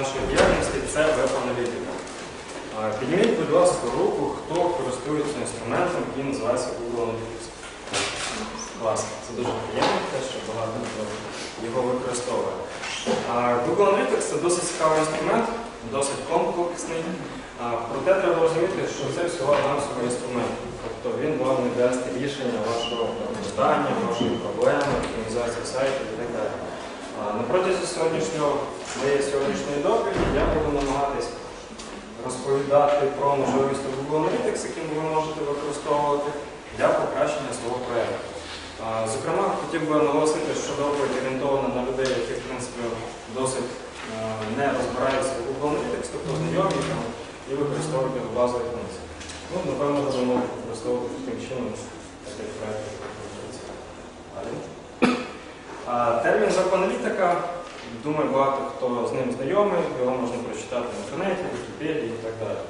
нашої діяльності це веб-аналітика. Підніміть, будь ласка, руку, хто користується інструментом, який називається Google Analytics. Класно, це дуже приємно, те, що багато хто його використовує. Google Analytics це досить цікавий інструмент, досить комплексний. Проте треба розуміти, що це всього навсього інструмент. Тобто він вам не дасть рішення вашого питання, вашої проблеми, оптимізації сайту і так далі. На протязі сьогоднішнього своєї сьогоднішньої доповіді я буду намагатись розповідати про можливості Google Analytics, які ви можете використовувати для покращення свого проєкту. Зокрема, хотів би наголосити, що доповідь орієнтована на людей, які в принципі досить не розбираються в Google Analytics, тобто знайомі і використовують його базові функції. Ну, напевно, будемо використовувати таким чином такий проєкт. Далі. Термін веб-аналітика, думаю, багато хто з ним знайомий, його можна прочитати в інтернеті, в Вікіпедії і так далі.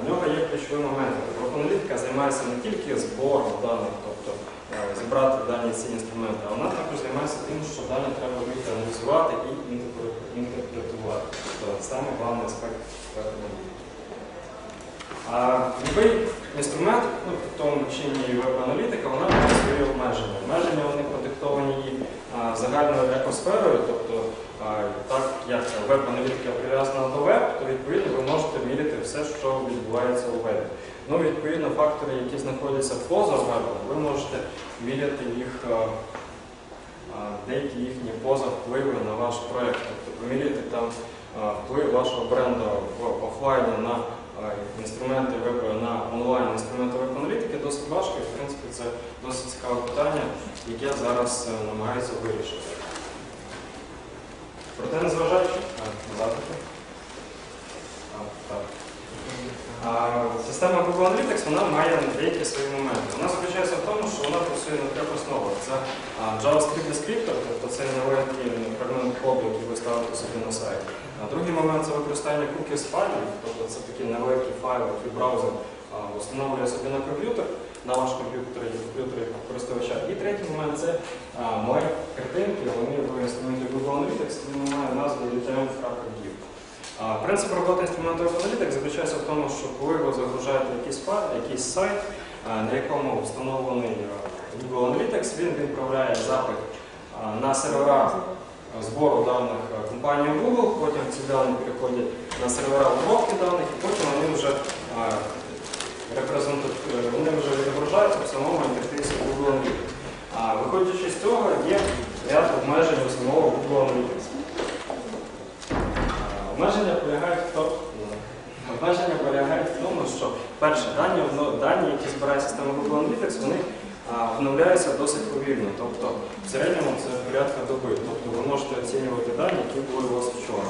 В нього є ключові моменти. Веб-аналітика займається не тільки збором даних, тобто е, зібрати дані ці інструменти, а вона також займається тим, що дані треба вміти аналізувати і інтерпретувати. Тобто саме головний аспект веб-аналітики. А Любий інструмент, ну, в тому чині веб-аналітика, вона має свої обмеження. Обмеження вони продиктовані загальною екосферою, тобто так як веб-аналітика прив'язана до веб, то відповідно ви можете міряти все, що відбувається у вебі. Ну, відповідно, фактори, які знаходяться поза вебом, ви можете міряти їх, деякі їхні поза впливи на ваш проєкт. Тобто поміряти там вплив вашого бренду в офлайні на інструменти веб на онлайн інструменти веб-аналітики досить важко, і в принципі це досить цікаве питання, яке зараз намагаюся намагаються вирішити. Проте незважаючи. А, так. Система Google Analytics вона має деякі свої моменти. Вона заключається в тому, що вона працює на трьох основах. Це JavaScript descriptor, тобто це невеликий фрагмент коду, який ви ставите собі на сайт. Другий момент це використання cookies файлів, тобто це такі невеликі файли, які браузер встановлює собі на комп'ютер, на ваш комп'ютер і комп'ютері користувача. І третій момент це мої картинки, вони в інструменті Google Analytics, він має назву View. А, Принцип роботи Web Analytics заключається в тому, що коли ви загружаєте якийсь файл, якийсь сайт, на якому встановлений Google Analytics, він відправляє запит на сервера збору даних компанії Google, потім ці дані переходять на сервера обробки даних, і потім вони вже вони вже відображаються в самому інтерфейсі Google Analytics. Виходячи з цього, є ряд обмежень у самого Google Analytics. Обмеження полягають в тому, обмеження полягають в тому, що перше, дані, дані, які збирає система Google Analytics, вони обновляються досить повільно. Тобто в середньому це порядка доби. Тобто ви можете оцінювати дані, які були у вас вчора.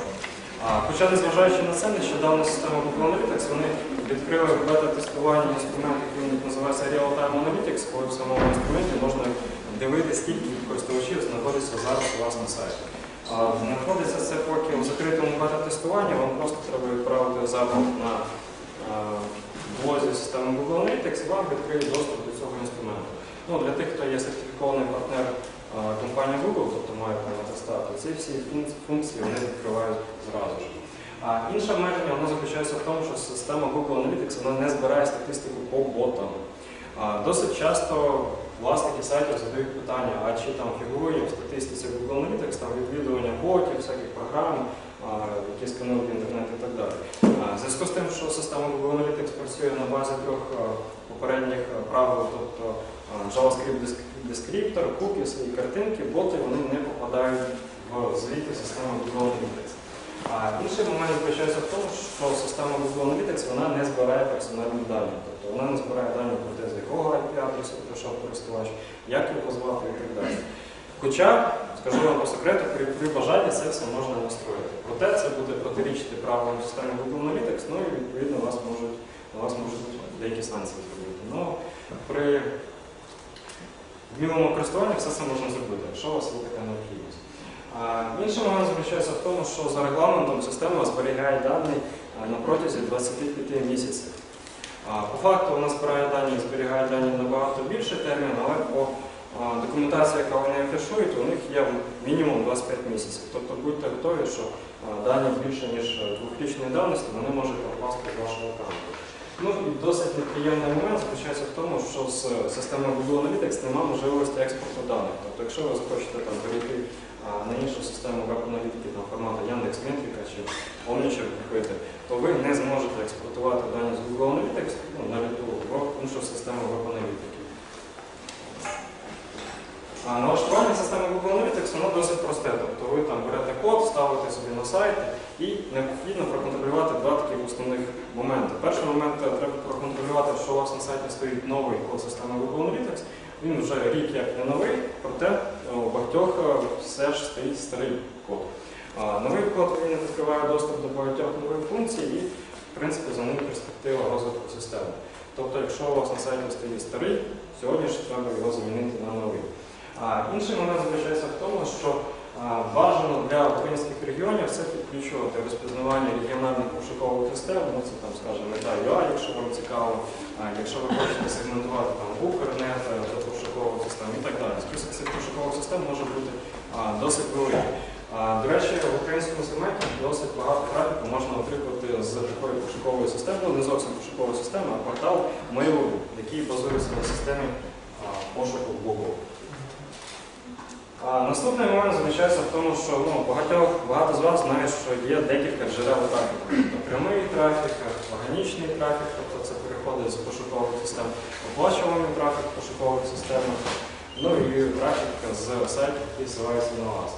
Хоча, незважаючи на це, нещодавно система Google Analytics вони відкрили бета-тестування інструменту, який називається Real-Time Analytics, коли в самому інструменті можна дивитися, скільки користувачів знаходиться зараз у вас на сайті. Знаходиться це поки у закритому бета-тестуванні, вам просто треба відправити запит на блозі системи Google Analytics і вам відкриє доступ до цього інструменту. Ну, для тих, хто є сертифікований партнер компанії Google, тобто має атестат, то ці всі функції вони відкривають зразу ж. А інше обмеження воно заключається в тому, що система Google Analytics вона не збирає статистику по ботам. Досить часто власники сайтів задають питання, а чи там фігурує в статистиці Google Analytics там відвідування ботів, всяких програм, а, які сканують інтернет і так далі. Зв'язку з тим, що система Google Analytics працює на базі трьох попередніх правил, тобто JavaScript деск- descriptor, cookies і картинки, боти вони не попадають в звіти системи Google Analytics. А інший момент заключається в тому, що система Google Analytics вона не збирає персональні дані. Тобто вона не збирає дані про те, з якого IP-адресу прийшов користувач, як його звати і так далі. Хоча, скажу вам по секрету, при, при бажанні це все можна настроїти. Проте це буде протирічити правилам системи Google Analytics, ну і відповідно вас можуть, на вас можуть деякі санкції зробити. Ну, при вмілому користуванні все це можна зробити, якщо у вас є така необхідність. А, Інший момент заключається в тому, що за регламентом система зберігає дані на протязі 25 місяців. По факту вона збирає дані зберігає дані набагато більше термін, але по а, документація, яка вони афішують, у них є мінімум 25 місяців. Тобто будьте готові, що дані більше ніж двохрічної давності, вони можуть пропасти з вашого аккаунту. Ну і досить неприємний момент заключається в тому, що з системою Google Analytics немає можливості експорту даних. Тобто, якщо ви захочете там перейти на іншу систему веб-аналітики там, формату Яндекс.Метрика чи Omniture купити, то ви не зможете експортувати дані з Google Analytics ну, на літу іншу систему веб-аналітики. А налаштування системи Google Analytics воно досить просте. Тобто ви там берете код, ставите собі на сайт і необхідно проконтролювати два таких основних моменти. Перший момент е, треба проконтролювати, що у вас на сайті стоїть новий код системи Google Analytics. Він вже рік як не новий, проте е, у багатьох е, все ж стоїть старий код. Новий код він відкриває доступ до багатьох нових функцій і, в принципі, за ним перспектива розвитку системи. Тобто, якщо у вас на сайті стоїть старий, сьогодні ж треба його замінити на новий. А інший момент заключається в тому, що бажано для українських регіонів це підключувати розпізнавання регіональних пошукових систем, ну це там, скажімо, мета UI, якщо вам цікаво, якщо ви хочете сегментувати там Укрнет е, до пошукових систем і так далі. Список цих пошукових систем може бути а, досить великий. До речі, в українському сегменті досить багато трафіку можна отримати з такої пошукової системи, ну не зовсім пошукової системи, а портал Mail.ru, який базується на системі пошуку Google. Наступний момент заключається в тому, що ну, багатьох, багато з вас знають, що є декілька джерел трафіку. Тобто прямий трафік, органічний трафік, тобто це переходить з пошукових систем, оплачуваний трафік в пошукових системах, ну і трафік з сайтів, які ссилаються на вас.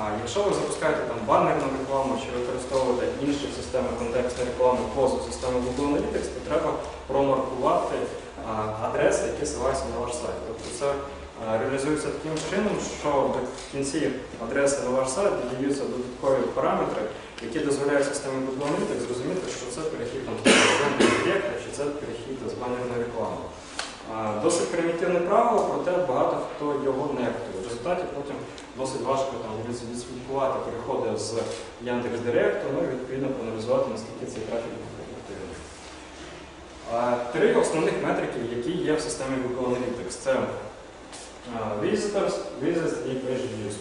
А якщо ви запускаєте там банерну рекламу чи використовуєте інші системи контекстної реклами поза системою Google Analytics, то треба промаркувати адреси, які ссилаються на ваш сайт. Тобто це реалізується таким чином, що в кінці адреси на ваш сайт додаються додаткові параметри, які дозволяють системі Analytics зрозуміти, що це перехід з об'єкта чи це перехід з банерної реклами. Досить примітивне правило, проте багато хто його не актує. В результаті потім досить важко там відслідкувати переходи з Яндекс.Директу, ну і відповідно проаналізувати, наскільки цей трафік був ефективний. Три основних метрики, які є в системі Google Analytics, це Visitors, Visits і Page Views.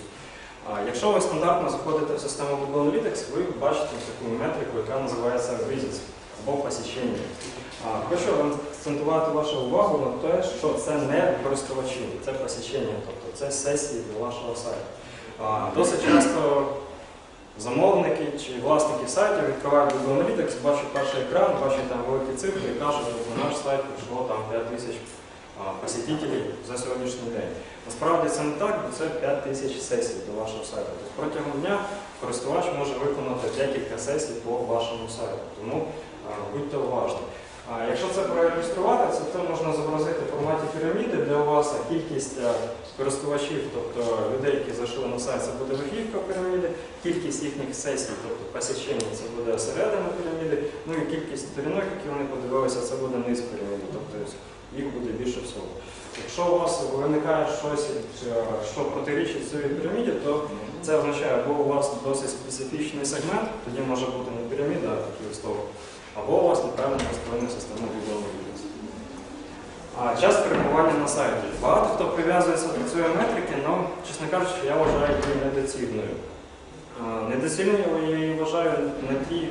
Якщо ви стандартно заходите в систему Google Analytics, ви бачите таку метрику, яка називається Visits або посічення. Хочу акцентувати вашу увагу на те, що це не користувачі, це посічення, тобто це сесії для вашого сайту. Досить часто замовники чи власники сайтів відкривають Google Analytics, бачать перший екран, бачать там великі цифри і кажуть, що на наш сайт прийшло там 5 тисяч а, посетителів за сьогоднішній день. Насправді це не так, бо це 5 тисяч сесій до вашого сайту. Тобто протягом дня користувач може виконати декілька сесій по вашому сайту. Тому будьте уважні. Якщо це проілюструвати, це можна зобразити в форматі піраміди, де у вас кількість е, користувачів, тобто людей, які зайшли на сайт, це буде верхівка піраміди, кількість їхніх сесій, тобто посічення, це буде середина піраміди, ну і кількість сторінок, які вони подивилися, це буде низ піраміди, тобто їх буде більше всього. Якщо у вас виникає щось, е, що протирічить цій піраміді, то це означає, або у вас досить специфічний сегмент, тоді може бути не піраміда, а такий стовп, або у вас неправильно построєна система Analytics. А час перебування на сайті. Багато хто прив'язується до цієї метрики, але, чесно кажучи, я вважаю її недоцільною. Недоцільною я її вважаю на тій,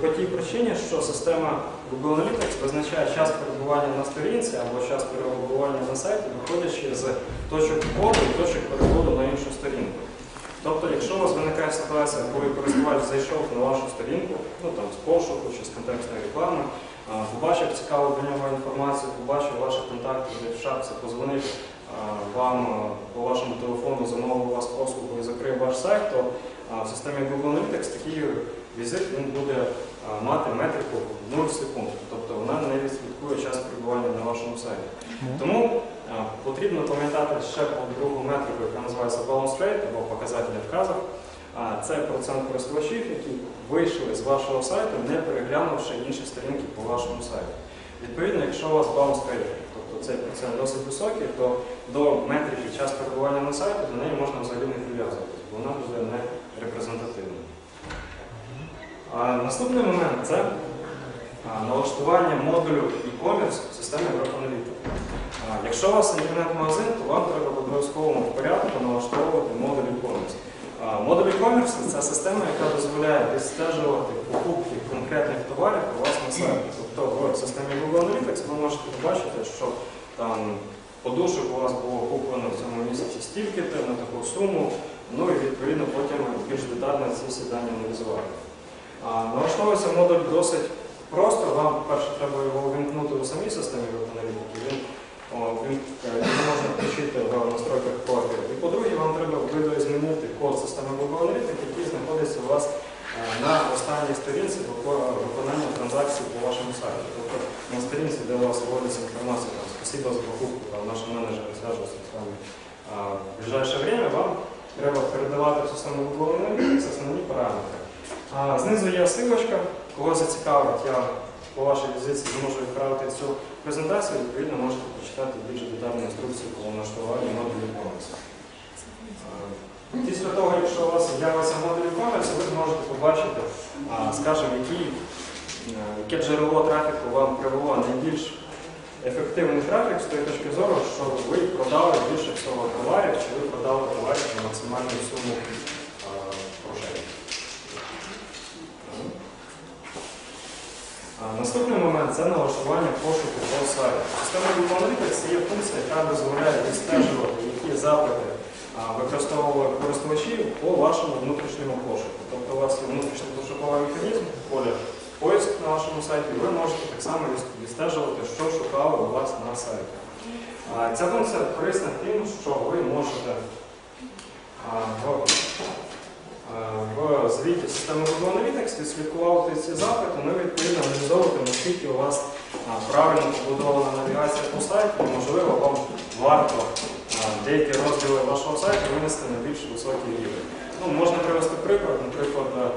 по тій причині, що система Google Analytics визначає час перебування на сторінці або час перебування на сайті, виходячи з точок входу і точок переходу на іншу сторінку. Тобто, якщо у вас виникає ситуація, коли користувач зайшов на вашу сторінку, ну там з пошуку чи з контекстної реклами, побачив цікаву для нього інформацію, побачив ваші контакти в шапці, позвонив вам по вашому телефону, замовив у вас послугу і закрив ваш сайт, то в системі Google Analytics такий візит він буде мати метрику 0 секунд, тобто вона не відслідкує час перебування на вашому сайті. Тому потрібно пам'ятати ще другу метрику, яка називається balance rate або показатель вказів. А це процент користувачів, які вийшли з вашого сайту, не переглянувши інші сторінки по вашому сайту. Відповідно, якщо у вас balance rate, тобто цей процент досить високий, то до метрики час перебування на сайті до неї можна взагалі не прив'язуватися, бо вона буде не репрезентативна. Наступний момент це налаштування модулю e-commerce в системі Growth Analytics. Якщо у вас інтернет-магазин, то вам треба в обов'язковому порядку налаштовувати модуль e-commerce. Модуль e-commerce – це система, яка дозволяє відстежувати покупки конкретних товарів у вас на сайті. Тобто в системі Google Analytics ви можете побачити, що там подушок у вас було куплено в цьому місяці стільки-то на таку суму, ну і відповідно потім більш детально ці всі дані аналізувати. Налаштовується модуль досить просто. Вам перше треба його увімкнути у самій системі. Він, о, він, е, можна включити в настройках профілю. І по-друге, вам треба видоізмінити код системи Google Analytics, який знаходиться у вас е, на останній сторінці виконання транзакцій по вашому сайті. Тобто на сторінці, де у вас вводиться інформація, там, спасибо за покупку, там, наш менеджер зв'яжеться з вами. В ближайше время вам треба передавати в систему Google Analytics основні параметри. Знизу є ссылочка, кого зацікавить, я по вашій візиці зможу відправити цю презентацію, відповідно можете прочитати більш детальну інструкцію по налаштуванню модулю e-commerce. Після того, якщо у вас з'явиться модуль e-commerce, ви зможете побачити, скажімо, який, е, яке джерело трафіку вам привело найбільш ефективний трафік з тої точки зору, що ви продали більше всього товарів, чи ви продали товарів за максимальну суму е, грошей. А, Наступний момент це налаштування пошуку по сайту. Система Google Analytics це є функція, яка дозволяє відстежувати, які запити використовували користувачі по вашому внутрішньому пошуку. Тобто у вас є внутрішній пошуковий механізм, поле поиск на вашому сайті, ви можете так само відстежувати, що шукали у вас на сайті. Ця функція корисна тим, що ви можете в в звіті системи Google Analytics відслідкувати ці запити, ну і відповідно аналізовувати, наскільки у вас правильно побудована навігація по сайті, і, можливо, вам варто деякі розділи вашого сайту винести на більш високий рівень. Ну, можна привести приклад, наприклад, е,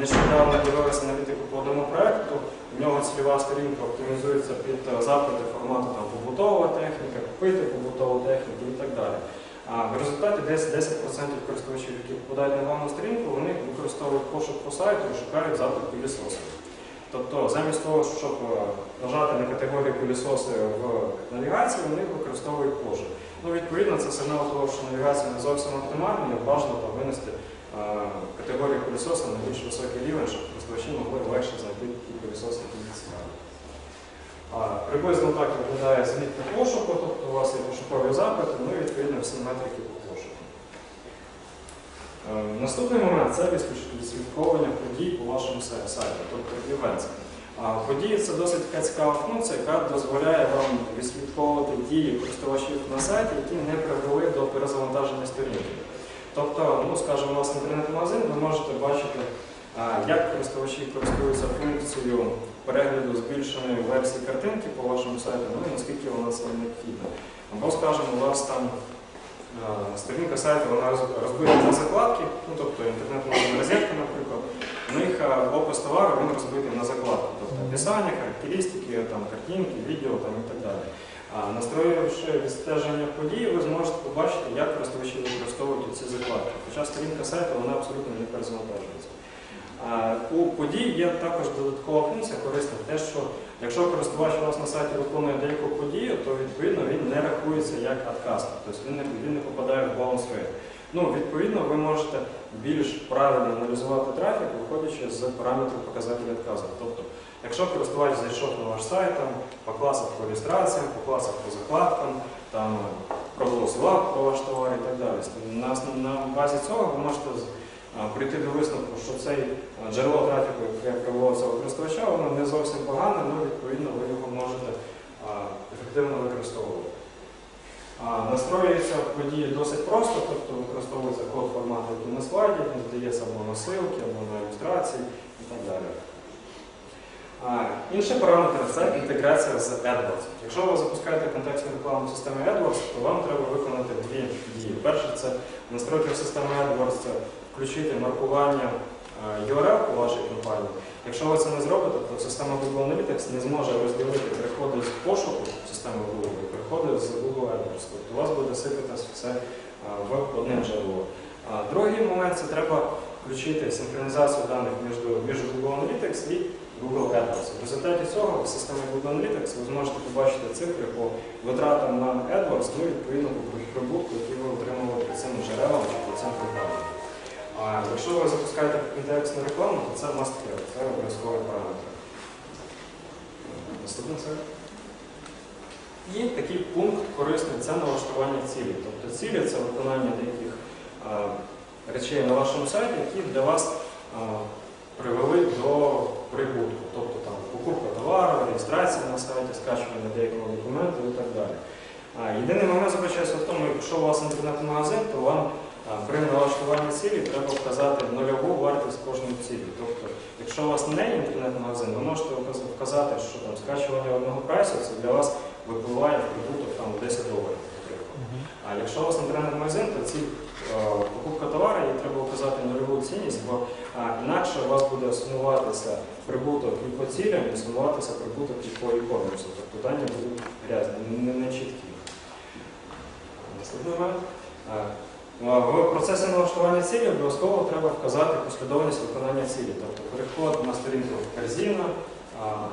нещодавно дивилися аналітику по одному проєкту, у нього цільова сторінка оптимізується під е, запити формату там, побутова техніка, купити побутову техніку і так далі. В результаті десь 10% користувачів, які попадають на главну сторінку, вони використовують пошук по сайту і шукають запит пилісоси. Тобто, замість того, щоб е, нажати на категорію пилісоси в навігації, вони використовують пошук. Ну, відповідно, це сигнал того, що навігація не зовсім оптимальна, і бажано винести е, категорію пилісоса на більш високий рівень, щоб користувачі могли легше знайти ті пилісоси, які цікаві. Приблизно так виглядає звіт пошуку, тобто у вас є пошукові запити, ну і відповідно всі метрики по пошуку. Е, Наступний момент це відслідковування подій по вашому сайті, тобто events. Події це досить така цікава функція, яка дозволяє вам відслідковувати дії користувачів на сайті, які не привели до перезавантаження сторінки. Тобто, ну, скажімо, у вас інтернет-магазин, ви можете бачити, як користувачі користуються функцією перегляду збільшеної версії картинки по вашому сайту, ну і наскільки вона це необхідна. Або, скажімо, у вас там е, сторінка сайту вона розбита на закладки, ну тобто інтернет-магазин розетка, наприклад, у них е, опис товару він розбитий на закладки, тобто описання, характеристики, там, картинки, відео там, і так далі. А настроївши відстеження подій, ви зможете побачити, як користувачі використовують ці закладки. Хоча сторінка сайту вона абсолютно не перезавантажується. У подій є також додаткова функція корисна, те, що якщо користувач у вас на сайті виконує деяку подію, то відповідно він не рахується як отказ, тобто він не, він не попадає в баланс рейт. Ну, відповідно, ви можете більш правильно аналізувати трафік, виходячи з параметрів показателя відказу. Тобто, якщо користувач зайшов на ваш сайт, там, покласив по реєстраціям, покласив по закладкам, там, проголосував про ваш товар і так далі. На, на базі цього ви можете прийти до висновку, що цей джерело трафіку, яке привело цього користувача, воно не зовсім погане, але відповідно ви його можете ефективно використовувати. Настроюється події досить просто, тобто використовується код формату, який на слайді, він здається або на ссылки, або на ілюстрації і так далі. Інший параметр це інтеграція з AdWords. Якщо ви запускаєте контекстну рекламу в системі AdWords, то вам треба виконати дві дії. Перше це настройки в системі AdWords, це включити маркування е, URL у вашій компанії. Якщо ви це не зробите, то система Google Analytics не зможе розділити переходи з пошуку в систему Google і переходи з Google AdWords. Тобто у вас буде сипатись все е, в одне джерело. Другий момент це треба включити синхронізацію даних між, Google Analytics і Google AdWords. В результаті цього в системі Google Analytics ви зможете побачити цифри по витратам на AdWords, ну і відповідно по прибутку, який ви отримали по цим джерелам чи по цим компаніям. А якщо ви запускаєте контекстну рекламу, то це must have, це обов'язковий параметр. Наступний слайд. І такий пункт корисний це налаштування цілі. Тобто цілі це виконання деяких а, речей на вашому сайті, які для вас а, привели до прибутку. Тобто там покупка товару, реєстрація на сайті, скачування деякого документу і так далі. А, єдиний момент заключається в тому, якщо у вас інтернет-магазин, то вам при налаштуванні цілі треба вказати нульову вартість кожної цілі. Тобто, якщо у вас не інтернет-магазин, ви можете вказати, що там скачування одного прайсу це для вас випливає в прибуток там 10 доларів. А якщо у вас інтернет-магазин, то ці е, покупка товару, їй треба вказати нульову цінність, бо а, інакше у вас буде сумуватися прибуток і по цілям, і сумуватися прибуток і по e-commerce. Тобто дані будуть грязні, не, не чіткі. Наступний момент. В процесі налаштування цілі обов'язково треба вказати послідовність виконання цілі, тобто переход на сторінку корзина,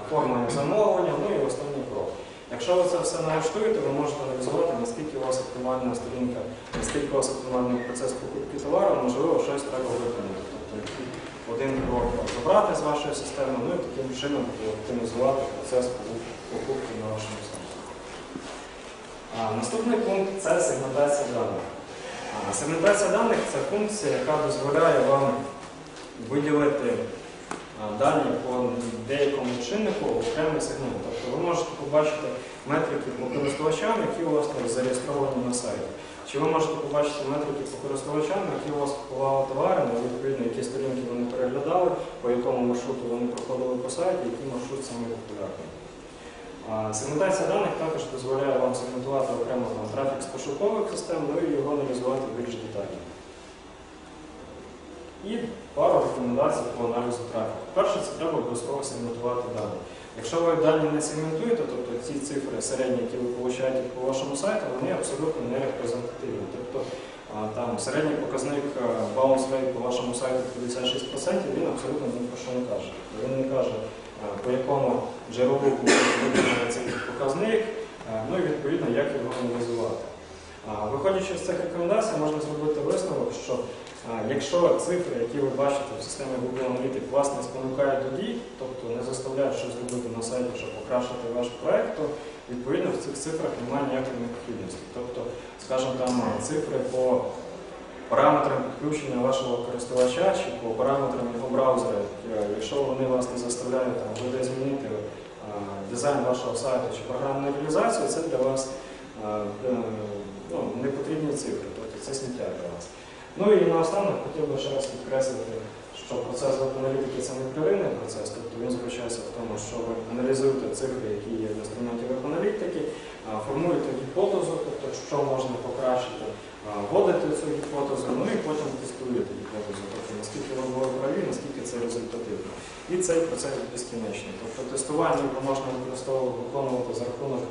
оформлення замовлення, ну і останній крок. Якщо ви це все налаштуєте, ви можете аналізувати, наскільки у вас оптимальна сторінка, наскільки у вас оптимальний процес покупки товару, можливо, щось треба виконати. Тобто один крок забрати з вашої системи, ну і таким чином оптимізувати процес покупки на вашому сайті. Наступний пункт це сегментація даних. Сегментація даних це функція, яка дозволяє вам виділити дані по деякому чиннику окремий сегмент. Тобто ви можете побачити метрики по користувачам, які у вас зареєстровані на сайті. Чи ви можете побачити метрики по користувачам, які у вас купували товари, ну, відповідно, які сторінки вони переглядали, по якому маршруту вони проходили по сайті, який маршрут саме популярний. Сегментація даних також дозволяє вам сегментувати окремо там, трафік з пошукових систем, ну і його аналізувати більш детально. І пару рекомендацій по аналізу трафіку. Перше, це треба обов'язково сегментувати дані. Якщо ви дані не сегментуєте, тобто ці цифри середні, які ви получаєте по вашому сайту, вони абсолютно не репрезентативні. Тобто там середній показник bounce rate по вашому сайту 56%, він абсолютно ні про що не каже. Він не каже, по якому був виконаний цей показник, ну і відповідно, як його аналізувати. Виходячи з цих рекомендацій, можна зробити висновок, що якщо цифри, які ви бачите в системі Google Analytics, вас не спонукають до дій, тобто не заставляють щось зробити на сайті, щоб покращити ваш проект, то відповідно в цих цифрах немає ніякої необхідності. Тобто, скажімо, там цифри по параметрам підключення вашого користувача чи по параметрам його браузера, е, якщо вони вас не заставляють там, буде змінити а, дизайн вашого сайту чи програмну реалізацію, це для вас е, ну, не потрібні цифри, тобто це сміття для вас. Ну і наостанок хотів би ще раз підкреслити, що процес веб-аналітики це непреривний процес, тобто він заключається в тому, що ви аналізуєте цифри, які є в інструменті веб-аналітики, формуєте гіпотезу, тобто що можна покращити, вводите цю гіпотезу, ну і потім тестуєте гіпотезу, тобто наскільки ви праві, наскільки це результативно. І цей процес безкінечний. Тобто тестування його можна використовувати, виконувати за рахунок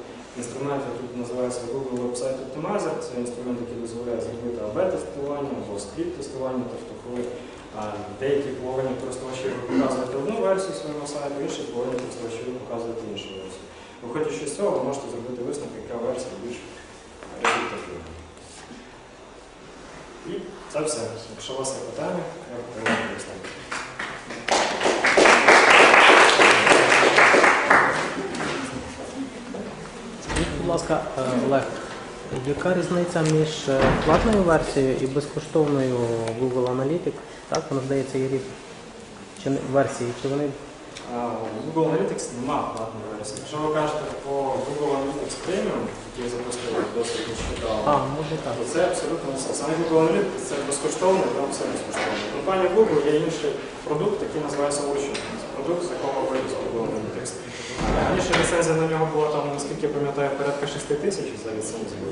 інструмент, який називається Google Website Optimizer. Це інструмент, який дозволяє зробити АБ-тестування або скрипт-тестування, тобто коли деякі половині користувачів ви показуєте одну версію свого сайту, інші половині користувачів ви показуєте іншу версію. Виходячи з цього, ви можете зробити висновок, яка версія більш результативна. І це все. Якщо у вас є питання, я готовий. Скажіть, будь ласка, е, Олег, яка різниця між е, платною версією і безкоштовною Google Analytics? Так, воно здається, є різні чи не версії, чи вони Google Analytics немає платної версії. Якщо ви кажете по Google Analytics Premium, який запустили досить нещодавно, то це абсолютно все. Саме Google Analytics це безкоштовно, там все безкоштовно. У компанії Google є інший продукт, який називається Ocean. Це продукт, з якого виріс Google Analytics. Раніше ліцензія на нього була пам'ятаю, порядка 6 тисяч за ліцензію.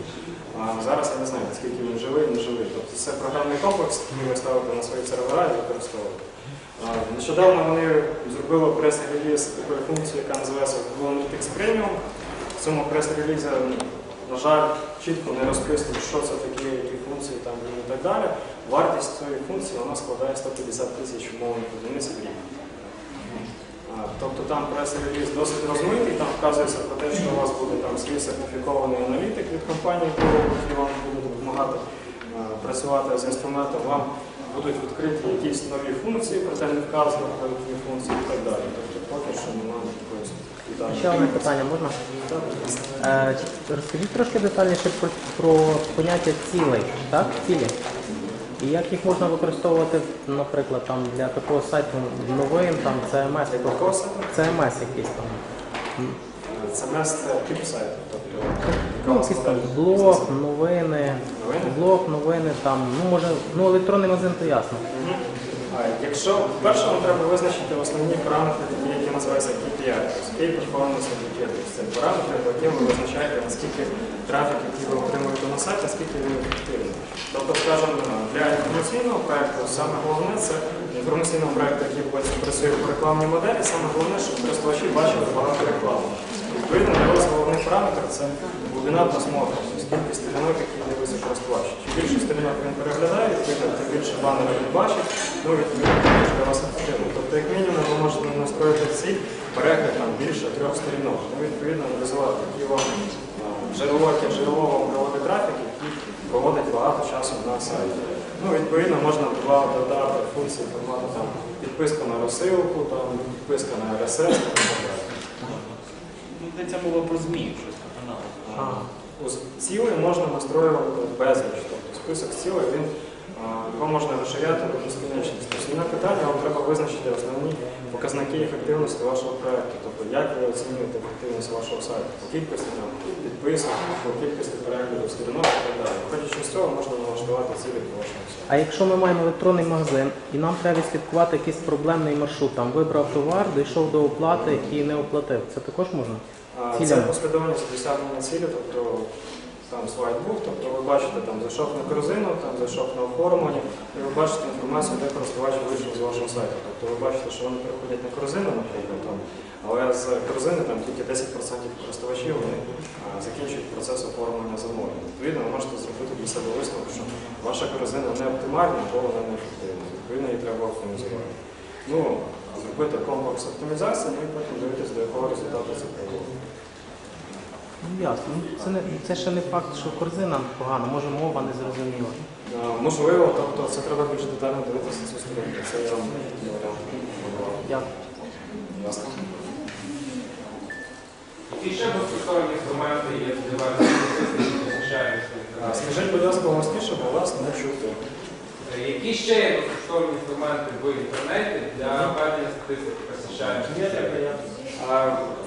А зараз я не знаю, наскільки він живий, не живий. Тобто це програмний комплекс, який ви ставите на свої сервера і використовуєте. Нещодавно вони зробили прес-реліз такої функції, яка називається Google Analytics Premium. В цьому прес-релізі, на жаль, чітко не розписують, що це таке, які функції там і так далі. Вартість цієї функції вона складає 150 тисяч умовних одиниць в рік. Тобто там прес-реліз досить розмитий, там вказується про те, що у вас буде там свій сертифікований аналітик від компанії, який вам буде допомагати працювати з інструментом. Вам будуть відкриті якісь нові функції, проте не вказано про які функції і так далі. Тобто поки що немає такої деталі. Ще одне питання можна? Е, Розкажіть трошки детальніше про, про поняття цілей, так? Цілі. І як їх можна використовувати, наприклад, там для такого сайту новин, там CMS, Для такого сайту? CMS якийсь там. Це мест тип сайту. Тобто, Ну, якийсь там блог, новини, Новини? блог, новини, там, ну може, ну електронний магазин, то ясно. А Якщо перше вам треба визначити основні параметри, такі, які називаються KPI, Key Performance Indicators. Це параметри, по яким ви визначаєте, наскільки трафік, який ви отримуєте на сайті, наскільки він ефективний. Тобто, скажімо, для інформаційного проекту саме головне це інформаційного проекту, який працює по рекламній моделі, саме головне, щоб користувачі бачили багато реклами. Відповідно, для вас головний параметр це глибина просмотру, кількість сторінок, які дивиться користувач. Чим більше сторінок він переглядає, відповідно, тим більше банерів він бачить, ну відповідно, для вас ефективно. Тобто, як мінімум, ви можете настроїти ціль перегляд там більше трьох сторінок. Ну, відповідно, аналізувати, які вам а, джерело, яке джерело вам проводить трафік, який проводить багато часу на сайті. Ну, відповідно, можна додати функції формату там підписка на розсилку, там підписка на RSS і так далі. Ну, йдеться мова про ЗМІ, щось на канал. А, У цілей можна настроювати безліч. Тобто список цілей він його можна розширяти до безкінечності. Основне питання вам треба визначити основні показники ефективності вашого проекту. Тобто як ви оцінюєте ефективність вашого сайту по кількості там, підписок, по кількості переглядів сторінок і так далі. Виходячи з цього можна налаштувати цілі по вашому сайту. А якщо ми маємо електронний магазин і нам треба відслідкувати якийсь проблемний маршрут, там вибрав товар, дійшов до оплати і не оплатив, це також можна? А. Це послідовність досягнення цілі, тобто там слайд був, тобто ви бачите, там зайшов на корзину, там зайшов на оформлення, і ви бачите інформацію, де користувач вийшов з вашого сайту. Тобто ви бачите, що вони переходять на корзину, наприклад, там, але з корзини там тільки 10% користувачів вони закінчують процес оформлення замовлення. Відповідно, ви можете зробити для себе висновок, що ваша корзина не оптимальна або вона не ефективна. Відповідно, її треба оптимізувати. Ну, зробити комплекс оптимізації, ну і потім дивитися, до якого результату це приводить. Ну ясно. Це не це ще не факт, що корзина погана, може мова не зрозуміла. Е, Можливо, тобто це треба більш детально дивитися цю сторінку. Це я вам не варіант. Дякую. Ясно. Які ще безкоштовні інструменти є в диверсії захищаємося? Е, Скажіть, будь ласка, голосніше, бо вас не чути. Які ще є безкоштовні інструменти в інтернеті для ведення статистики захищаємося?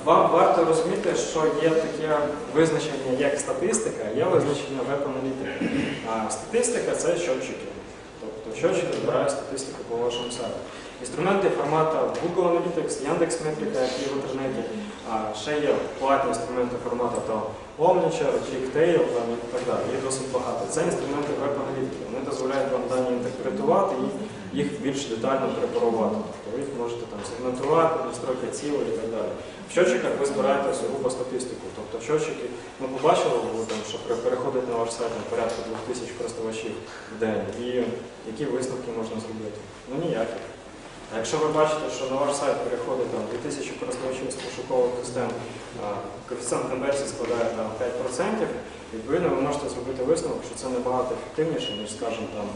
Вам варто розуміти, що є таке визначення як статистика, є визначення веб-аналітики. А статистика це щотчики. Тобто щотчики збирають статистику по вашому сайту. Інструменти формату Google Analytics, Яндекс.Метрика, які в інтернеті. Ще є платні інструменти формату там Omniture, Jigtail і так далі. Їх досить багато. Це інструменти веб-аналітики. Вони дозволяють вам дані інтерпретувати і їх більш детально препарувати. Ви їх можете там сегментувати, настройки цілей і так далі. В щотчиках ви збираєте сугубо статистику. Тобто в щотчики, ми побачили, там, що переходить на ваш сайт на порядку 2000 користувачів в день. І які висновки можна зробити? Ну ніякі. А якщо ви бачите, що на ваш сайт переходить там 2000 користувачів з пошукових систем, коефіцієнт конверсії складає там 5%, відповідно ви можете зробити висновок, що це набагато ефективніше, ніж, скажімо, там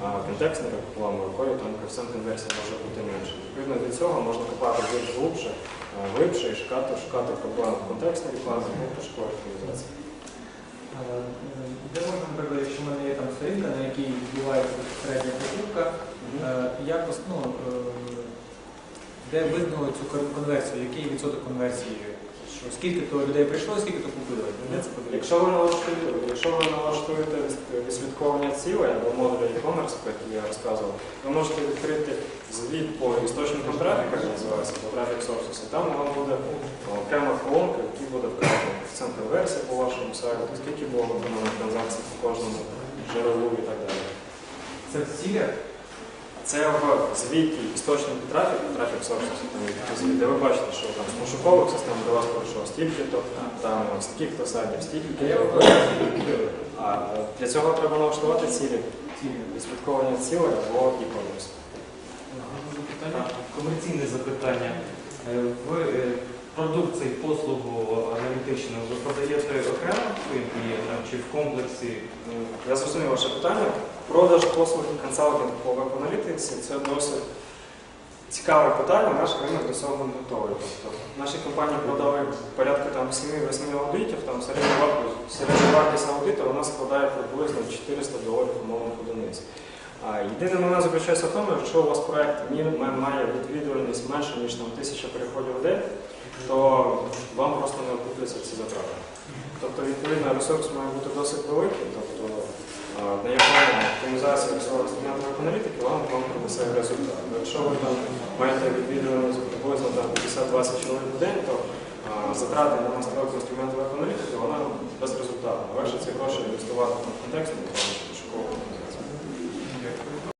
контекстна реклама, якою там коефіцієнт конверсії може бути менше. Відповідно від цього можна копати більш глибше, а, глибше і шукати, шукати проблеми рекламі, ну, пошуковій оптимізації. Е, Де можна, наприклад, якщо в мене є там сторінка, на якій відбувається безпосередня покупка, е, як ну, е, де видно цю конверсію, який відсоток конверсії, що скільки то людей прийшло, скільки то купили. Це? Якщо ви налаштуєте, якщо ви налаштуєте відслідковування цілей або модуля e-commerce, про який я розказував, ви можете відкрити звіт по істочникам трафіка, як називається, по Traffic Sources, і там вам буде окрема колонка, в якій буде вказано коефіцієнт конверсії по вашому сайту, скільки було виконано транзакцій по кожному джерелу і так далі. Це в цілях? Це в звіті істочники трафіку, трафік звіт, де ви бачите, що там з пошукових систем до вас пройшло стільки-то, там з таких-то сайтів, стільки-то. А е, для цього треба налаштувати цілі, відслідковування цілей або e-commerce. Питання? Комерційне запитання. Е, Ви е, продукцію, послугу аналітичну ви продаєте окремо клієнтам чи в комплексі? Я зрозумів ваше питання. Продаж послуг і консалтинг по веб-аналітиці це досить цікаве питання. Наш ринок до цього не готовий. Тобто наші компанії продали порядку там 7-8 аудитів, там середня вартість, середня вартість аудиту вона складає приблизно 400 доларів умовних одиниць. А єдиний момент заключається в тому, якщо у вас ма- має відвідуваність менше, ніж там, тисяча переходів в день, то вам просто не окупляться ці затрати. Тобто, відповідно, ресурс має бути досить великий, тобто на якому оптимізація ресурсу інструментної аналітики вам, вам принесе результат. Якщо ви там маєте відвідуваність приблизно 50-20 чоловік в день, то а, затрати на настройку інструментної аналітики, вона безрезультатна. Легше ці гроші інвестувати в рекламу, школу.